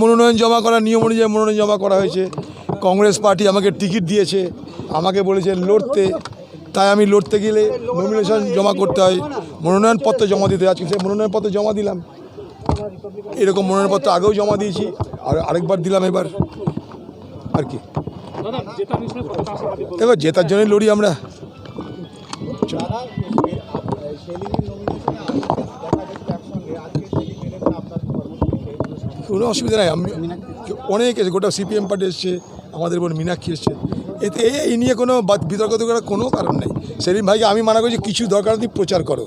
মনোনয়ন জমা করার নিয়ম অনুযায়ী মনোনয়ন জমা করা হয়েছে। কংগ্রেস পার্টি আমাকে টিকিট দিয়েছে, আমাকে বলেছে লড়তে। তাই আমি লড়তে গেলে নমিনেশন জমা করতে হয়। মনোনয়নপত্র জমা দিতে আজকে সেই মনোনয়নপত্র জমা দিলাম। এরকম মনোনয়নপত্র আগেও জমা দিয়েছি, আর আরেকবার দিলাম এবার। আর কি। দেখো, জেতার জন্যই লড়ি আমরা। কোনো অসুবিধা নাই আমি অনেক এসে গোটা সিপিএম পার্টি এসছে আমাদের বোন মীনাক্ষী এসছে। এতে এই- নিয়ে কোনো বিতর্ক করার কোনো কারণ নেই। সেলিম ভাইকে আমি মানা করছি কিছু দরকার নেই প্রচার করো।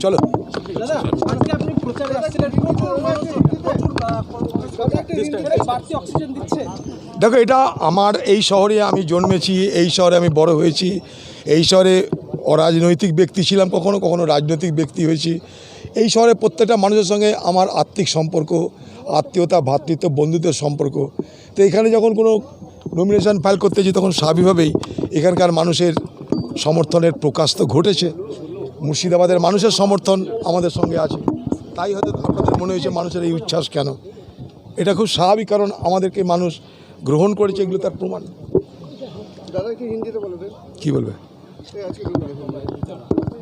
চলো। দেখো এটা আমার এই শহরে আমি জন্মেছি এই শহরে আমি বড় হয়েছি এই শহরে অরাজনৈতিক ব্যক্তি ছিলাম কখনো কখনো রাজনৈতিক ব্যক্তি হয়েছি। এই শহরে প্রত্যেকটা মানুষের সঙ্গে আমার আত্মিক সম্পর্ক আত্মীয়তা ভ্রাতৃত্ব বন্ধুত্বের সম্পর্ক। তো এখানে যখন কোনো নমিনেশন ফাইল করতে যাই তখন স্বাভাবিকভাবেই এখানকার মানুষের সমর্থনের প্রকাশ তো ঘটেছে। মুর্শিদাবাদের মানুষের সমর্থন আমাদের সঙ্গে আছে। তাই হয়তো আপনাদের মনে হয়েছে মানুষের এই উচ্ছ্বাস কেন? এটা খুব স্বাভাবিক কারণ আমাদেরকে মানুষ গ্রহণ করেছে এগুলো তার প্রমাণ। দাদা কি হিন্দিতে বলে দেন কি বলবে আজকে